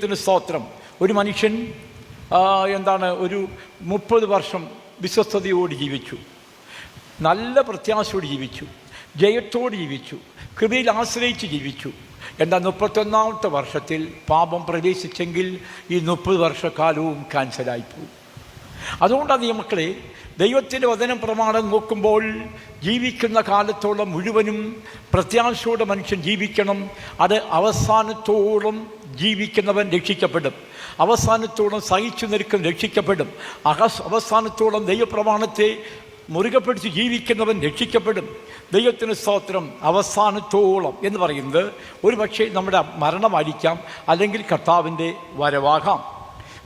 ദൈവത്തിന് സ്തോത്രം. ഒരു മനുഷ്യൻ എന്താണ് ഒരു മുപ്പത് വർഷം വിശ്വസ്തയോട് ജീവിച്ചു. നല്ല പ്രത്യാശയോട് ജീവിച്ചു. ജയത്തോട് ജീവിച്ചു. കൃപയിൽ ആശ്രയിച്ച് ജീവിച്ചു. എന്നാൽ മുപ്പത്തൊന്നാമത്തെ വർഷത്തിൽ പാപം പ്രവേശിച്ചെങ്കിൽ ഈ മുപ്പത് വർഷക്കാലവും ക്യാൻസലായിപ്പോയി അതുകൊണ്ടാണ് ഈ മക്കളെ ദൈവത്തിന്റെ വചനം പ്രമാണം നോക്കുമ്പോൾ ജീവിക്കുന്ന കാലത്തോളം മുഴുവനും പ്രത്യാശയോടെ മനുഷ്യൻ ജീവിക്കണം. അത് അവസാനത്തോളം ജീവിക്കുന്നവൻ രക്ഷിക്കപ്പെടും. അവസാനത്തോളം സഹിച്ചു നിൽക്കും രക്ഷിക്കപ്പെടും. അഹസ് അവസാനത്തോളം ദൈവപ്രമാണത്തെ മുറുകെ പിടിച്ച് ജീവിക്കുന്നവൻ രക്ഷിക്കപ്പെടും. ദൈവത്തിന് സ്തോത്രം. അവസാനത്തോളം എന്ന് പറയുന്നത് ഒരു പക്ഷേ നമ്മുടെ മരണമായിരിക്കാം അല്ലെങ്കിൽ കർത്താവിന്റെ വരവാകാം.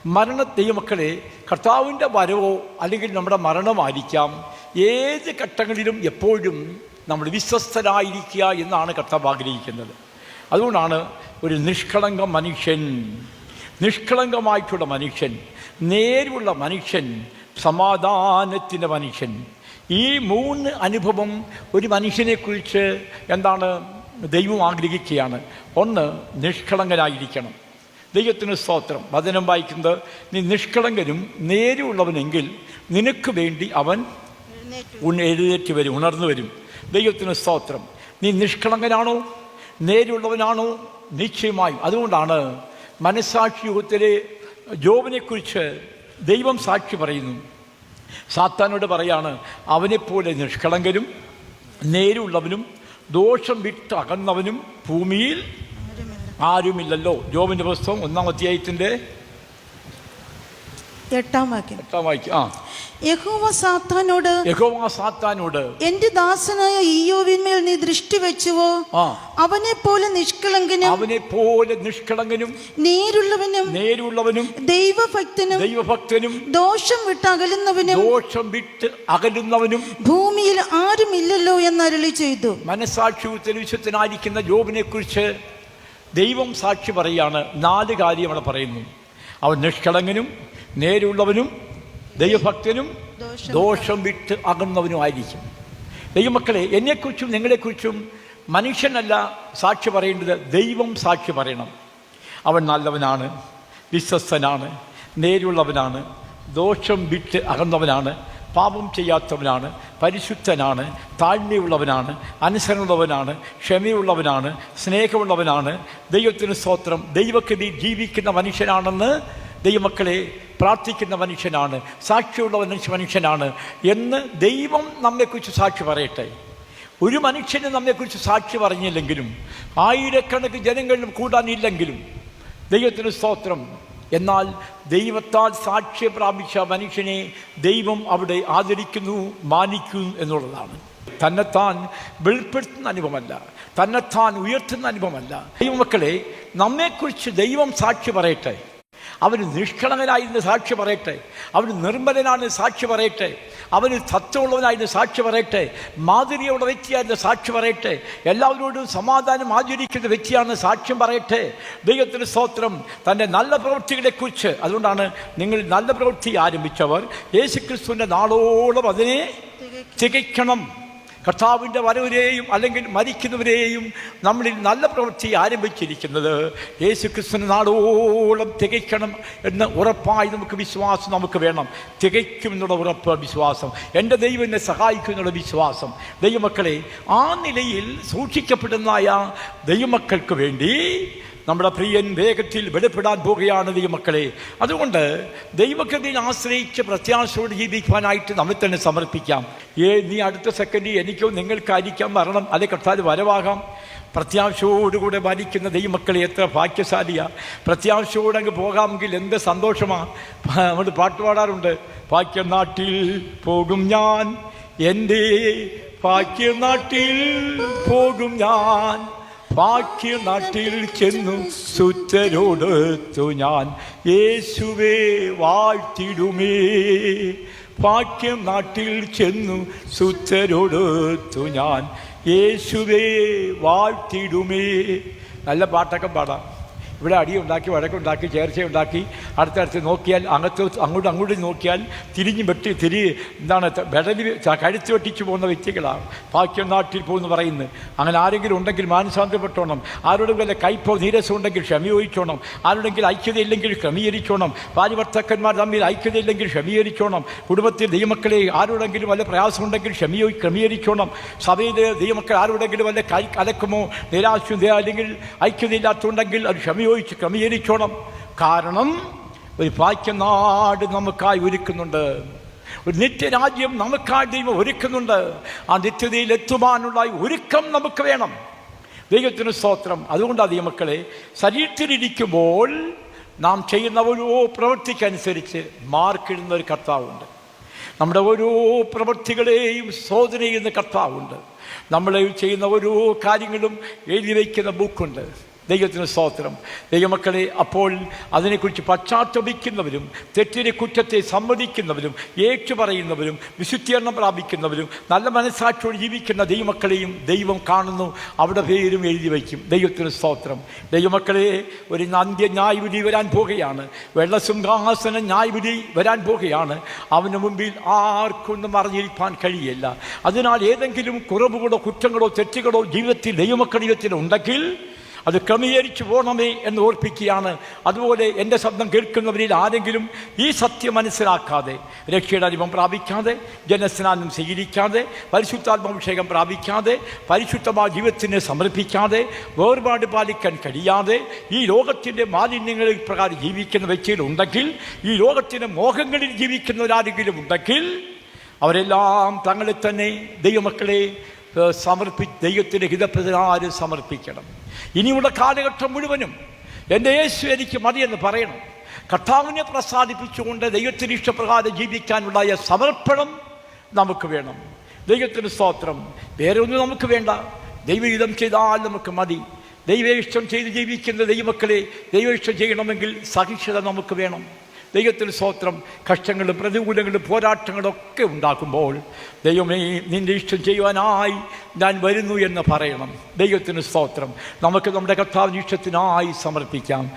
മരണ ദൈവമക്കളെ കർത്താവിന്റെ വരവോ അല്ലെങ്കിൽ നമ്മുടെ മരണമായിരിക്കാം ഏത് ഘട്ടങ്ങളിലും എപ്പോഴും നമ്മൾ വിശ്വസ്തരായിരിക്കുക എന്നാണ് കർത്താവ് ആഗ്രഹിക്കുന്നത്. അതുകൊണ്ടാണ് ഒരു നിഷ്കളങ്ക മനുഷ്യൻ നിഷ്കളങ്കമായിട്ടുള്ള മനുഷ്യൻ നേരുള്ള മനുഷ്യൻ സമാധാനത്തിന്റെ മനുഷ്യൻ. ഈ മൂന്ന് അനുഭവം ഒരു മനുഷ്യനെക്കുറിച്ച് എന്താണ് ദൈവം ആഗ്രഹിക്കുകയാണ്. ഒന്ന് നിഷ്കളങ്കനായിരിക്കണം. ദൈവത്തിന് സ്തോത്രം. വചനം വായിക്കുന്നത് നീ നിഷ്കളങ്കനും നേരുള്ളവനെങ്കിൽ നിനക്ക് വേണ്ടി അവൻ എഴുന്നേറ്റ് വരും ഉണർന്നു വരും. ദൈവത്തിന് സ്തോത്രം. നീ നിഷ്കളങ്കനാണോ? നേരുള്ളവനാണോ? നിശ്ചയമായും. അതുകൊണ്ടാണ് മനസ്സാക്ഷി യുഗത്തിലെ ജോബിനെക്കുറിച്ച് ദൈവം സാക്ഷി പറയുന്നു. സാത്താനോട് പറയാണ് അവനെപ്പോലെ നിഷ്കളങ്കനും നേരുള്ളവനും ദോഷം വിട്ട് അകന്നവനും ഭൂമിയിൽ ആരുമില്ലല്ലോ. ജോബിന്റെ പുസ്തകം ഒന്നാം അധ്യായത്തിന്റെ എട്ടാം വാക്യം. എട്ടാം വാക്യം ആ. യഹോവ സാത്താനോട് യഹോവ സാത്താനോട് എന്റെ ദാസനായ ഈയോവിന്മേൽ നീ ദൃഷ്ടി വെച്ചുവോ? അവനെ പോലെ നിഷ്കളങ്കനും അവനെ പോലെ നിഷ്കളങ്കനും നേരുള്ളവനും നേരുള്ളവനും ദൈവഭക്തനും ദൈവഭക്തനും ദോഷം വിട്ട് അകലുന്നവനും ദോഷം വിട്ട് അകലുന്നവനും ഭൂമിയിൽ ആരുമില്ലല്ലോ അരളി ചെയ്തു. മനസാക്ഷി വിശുദ്ധനായിരിക്കുന്ന ജോബിനെ കുറിച്ച് ദൈവം സാക്ഷി പറയാണ് നാല് കാര്യം അവിടെ പറയുന്നു. അവൻ നിഷ്കളങ്കനും നേരുള്ളവനും ദൈവഭക്തനും ദോഷം വിട്ട് അകന്നവനുമായിരിക്കും. ദൈവമക്കളെ എന്നെക്കുറിച്ചും നിങ്ങളെക്കുറിച്ചും മനുഷ്യനല്ല സാക്ഷി പറയേണ്ടത് ദൈവം സാക്ഷി പറയണം. അവൻ നല്ലവനാണ് വിശ്വസ്തനാണ് നേരുള്ളവനാണ് ദോഷം വിട്ട് അകന്നവനാണ് പാപം ചെയ്യാത്തവനാണ് പരിശുദ്ധനാണ് താഴ്മയുള്ളവനാണ് അനുസരണമുള്ളവനാണ് ക്ഷമയുള്ളവനാണ് സ്നേഹമുള്ളവനാണ്. ദൈവത്തിന് സ്തോത്രം. ദൈവക്കതി ജീവിക്കുന്ന മനുഷ്യനാണെന്ന് ദൈവമക്കളെ പ്രാർത്ഥിക്കുന്ന മനുഷ്യനാണ് സാക്ഷിയുള്ള മനുഷ്യ മനുഷ്യനാണ് എന്ന് ദൈവം നമ്മെക്കുറിച്ച് സാക്ഷി പറയട്ടെ. ഒരു മനുഷ്യന് നമ്മെക്കുറിച്ച് സാക്ഷി പറഞ്ഞില്ലെങ്കിലും ആയിരക്കണക്കിന് ജനങ്ങളിലും കൂടാനില്ലെങ്കിലും ദൈവത്തിന് സ്തോത്രം. എന്നാൽ ദൈവത്താൽ സാക്ഷ്യം പ്രാപിച്ച മനുഷ്യനെ ദൈവം അവിടെ ആദരിക്കുന്നു മാനിക്കുന്നു എന്നുള്ളതാണ്. തന്നെത്താൻ വെളിപ്പെടുത്തുന്ന അനുഭവമല്ല തന്നെത്താൻ ഉയർത്തുന്ന അനുഭവമല്ല. ദൈവമക്കളെ നമ്മെക്കുറിച്ച് ദൈവം സാക്ഷി പറയട്ടെ. അവന് നിഷ്കളങ്കനായിരുന്നു സാക്ഷി പറയട്ടെ. അവർ നിർമ്മലനാണ് സാക്ഷി പറയട്ടെ. അവർ സത്യമുള്ളവനായിരുന്നു സാക്ഷി പറയട്ടെ. മാധുര്യമുള്ള വ്യക്തിയായിരുന്നു സാക്ഷി പറയട്ടെ. എല്ലാവരോടും സമാധാനം ആചരിക്കുന്ന വ്യക്തിയാണ് സാക്ഷ്യം പറയട്ടെ. ദൈവത്തിന് സ്തോത്രം തന്റെ നല്ല പ്രവൃത്തികളെക്കുറിച്ച്. അതുകൊണ്ടാണ് നിങ്ങൾ നല്ല പ്രവൃത്തി ആരംഭിച്ചവർ. യേശുക്രിസ്തുവിന്റെ നാളോളം അതിനെ തികയ്ക്കണം. കർത്താവിന്റെ വരവരെയും അല്ലെങ്കിൽ മരിക്കുന്നവരെയും നമ്മളിൽ നല്ല പ്രവൃത്തി ആരംഭിച്ചിരിക്കുന്നത് യേശു ക്രിസ്തുവിന് നാടോളം തികയ്ക്കണം എന്ന് ഉറപ്പായി നമുക്ക് വിശ്വാസം നമുക്ക് വേണം. തികയ്ക്കും എന്നുള്ള ഉറപ്പ് വിശ്വാസം. എന്റെ ദൈവം എന്നെ സഹായിക്കും എന്നുള്ള വിശ്വാസം. ദൈവമക്കളെ ആ നിലയിൽ സൂക്ഷിക്കപ്പെടുന്നതായ ദൈവമക്കൾക്ക് വേണ്ടി നമ്മുടെ പ്രിയൻ വേഗത്തിൽ വെളിപ്പെടാൻ പോകുകയാണ് ദൈവമക്കളെ അതുകൊണ്ട് ദൈവകൃതിയിൽ ആശ്രയിച്ച് പ്രത്യാശയോട് ജീവിക്കാനായിട്ട് നമ്മൾ തന്നെ സമർപ്പിക്കാം. ഏ നീ അടുത്ത സെക്കൻഡ് എനിക്കോ നിങ്ങൾക്കായിരിക്കാം മരണം. അല്ലെ കർത്താവ് വരവാകാം. പ്രത്യാശയോടുകൂടെ ഭരിക്കുന്ന ദൈവമക്കളെ എത്ര ഭാഗ്യശാലിയാണ് പ്രത്യാശയോടെ അങ്ങ് പോകാമെങ്കിൽ എന്ത് സന്തോഷമാണ് നമ്മൾ പാട്ട് പാടാറുണ്ട്. ഭാഗ്യനാട്ടിൽ പോകും ഞാൻ എന്റെ ഭാഗ്യനാട്ടിൽ പോകും ഞാൻ ഭാഗ്യനാട്ടിൽ ചെന്നു സുത്തരോടൊത്തു ഞാൻ. യേശുവേ വാഴ്ത്തിടുമേ. വാക്യം നാട്ടിൽ ചെന്നു സുത്തരോടൊത്തു ഞാൻ. യേശുവേ വാഴ്ത്തിടുമേ. നല്ല പാട്ടൊക്കെ പാടാം. ഇവിടെ അടിയുണ്ടാക്കി വഴക്കുണ്ടാക്കി ചേർച്ചയുണ്ടാക്കി. അടുത്തടുത്ത് നോക്കിയാൽ അങ്ങോട്ട് അങ്ങോട്ട് അങ്ങോട്ട് നോക്കിയാൽ തിരിഞ്ഞ് വെട്ടി തിരി എന്താണ് വെടലി കഴുത്ത് വെട്ടിച്ചു പോകുന്ന വ്യക്തികളാണ്. ബാക്കിയും നാട്ടിൽ പോകുന്നു പറയുന്നത് അങ്ങനെ ആരെങ്കിലും ഉണ്ടെങ്കിൽ മാനസാന്തരപ്പെട്ടോണം. ആരോടും വല്ല കൈപ്പോ നീരസം ഉണ്ടെങ്കിൽ ക്ഷമയോയിച്ചോണം ആരുടെങ്കിൽ ഐക്യതയില്ലെങ്കിൽ ക്രമീകരിച്ചോണം. ഭാര്യഭർത്താക്കന്മാർ തമ്മിൽ ഐക്യതയില്ലെങ്കിൽ ക്ഷമീകരിച്ചോണം കുടുംബത്തിൽ ദൈവമക്കളെ ആരോടെങ്കിലും വല്ല പ്രയാസമുണ്ടെങ്കിൽ ക്ഷമയോ ക്രമീകരിച്ചോണം. സഭയിൽ ദൈവമക്കൾ ആരോടെങ്കിലും വല്ല കൈ കലക്കുമോ? നിരാശ അല്ലെങ്കിൽ ഐക്യതയില്ലാത്തുണ്ടെങ്കിൽ അത് ക്ഷമയോയിച്ച് ക്രമീകരിച്ചോണം. കാരണം ഒരു ഭാഗ്യനാട് നമുക്കായി ഒരുക്കുന്നുണ്ട്. ഒരു നിത്യരാജ്യം നമുക്കായി ദൈവം ഒരുക്കുന്നുണ്ട്. ആ നിത്യതയിൽ എത്തുവാനുള്ള ഒരുക്കം നമുക്ക് വേണം. ദൈവത്തിന് സ്തോത്രം. അതുകൊണ്ടാണ് ദൈവമക്കളെ ശരീരത്തിലിരിക്കുമ്പോൾ നാം ചെയ്യുന്ന ഓരോ പ്രവൃത്തിക്കനുസരിച്ച് മാർക്കിടുന്ന ഒരു കർത്താവുണ്ട്. നമ്മുടെ ഓരോ പ്രവൃത്തികളെയും ശോധന ചെയ്യുന്ന കർത്താവുണ്ട്. നമ്മൾ ചെയ്യുന്ന ഓരോ കാര്യങ്ങളും എഴുതി വയ്ക്കുന്ന ബുക്കുണ്ട്. ദൈവത്തിന് സ്തോത്രം. ദൈവമക്കളെ അപ്പോൾ അതിനെക്കുറിച്ച് പശ്ചാത്തപിക്കുന്നവരും തെറ്റിനെ കുറ്റത്തെ സമ്മതിക്കുന്നവരും ഏറ്റുപറയുന്നവരും വിശുദ്ധീകരണം പ്രാപിക്കുന്നവരും നല്ല മനസ്സാക്ഷിയോട് ജീവിക്കുന്ന ദൈവമക്കളെയും ദൈവം കാണുന്നു. അവിടെ പേരും എഴുതി വയ്ക്കും. ദൈവത്തിന് സ്തോത്രം. ദൈവമക്കളെ ഒരു അന്ത്യ ന്യായവിധി വരാൻ പോകുകയാണ്. വെള്ളസിംഹാസന ന്യായവിധി വരാൻ പോകുകയാണ്. അവന് മുമ്പിൽ ആർക്കൊന്നും അറിഞ്ഞിരിക്കാൻ കഴിയില്ല. അതിനാൽ ഏതെങ്കിലും കുറവുകളോ കുറ്റങ്ങളോ തെറ്റുകളോ ജീവിതത്തിൽ ജീവിതത്തിൽ ഉണ്ടെങ്കിൽ അത് ക്രമീകരിച്ചു പോകണമേ എന്ന് ഓർപ്പിക്കുകയാണ്. അതുപോലെ എന്റെ ശബ്ദം കേൾക്കുന്നവരിൽ ആരെങ്കിലും ഈ സത്യം മനസ്സിലാക്കാതെ രക്ഷയുടെ അനുഭവം പ്രാപിക്കാതെ ജനസ്നാനം സ്വീകരിക്കാതെ പരിശുദ്ധാത്മാഭിഷേകം പ്രാപിക്കാതെ പരിശുദ്ധമായ ജീവിതത്തിനെ സമർപ്പിക്കാതെ വേർപാട് പാലിക്കാൻ കഴിയാതെ ഈ ലോകത്തിന്റെ മാലിന്യങ്ങളിൽ പ്രകാരം ജീവിക്കുന്ന വ്യക്തികൾ ഉണ്ടെങ്കിൽ ഈ ലോകത്തിന്റെ മോഹങ്ങളിൽ ജീവിക്കുന്നവരാരെങ്കിലും ഉണ്ടെങ്കിൽ അവരെല്ലാം തങ്ങളെ തന്നെ ദൈവമക്കളെ സമർപ്പി ദൈവത്തിന്റെ ഹിതപ്രതിനാരും സമർപ്പിക്കണം. ഇനിയുള്ള കാലഘട്ടം മുഴുവനും എന്റെ യേശു എനിക്ക് മതിയെന്ന് പറയണം. കർത്താവിനെ പ്രസാദിപ്പിച്ചുകൊണ്ട് ദൈവത്തിന് ഇഷ്ടപ്രകാരം ജീവിക്കാനുണ്ടായ സമർപ്പണം നമുക്ക് വേണം. ദൈവത്തിന് സ്തോത്രം. വേറെ ഒന്നും നമുക്ക് വേണ്ട. ദൈവഹിതം ചെയ്താൽ നമുക്ക് മതി. ദൈവ ഇഷ്ടം ചെയ്ത് ജീവിക്കുന്ന ദൈവമക്കളെ ദൈവ ഇഷ്ടം ചെയ്യണമെങ്കിൽ സഹിഷ്ണുത നമുക്ക് വേണം. ദൈവത്തിന് സ്തോത്രം കഷ്ടങ്ങളും പ്രതികൂലങ്ങളും പോരാട്ടങ്ങളൊക്കെ ഉണ്ടാക്കുമ്പോൾ ദൈവമേ നിന്റെ ഇഷ്ടം ചെയ്യുവാനായി ഞാൻ വരുന്നു എന്ന് പറയണം. ദൈവത്തിന് സ്തോത്രം. നമുക്ക് നമ്മുടെ കർത്താവിന് ഇഷ്ടത്തിനായി സമർപ്പിക്കാം.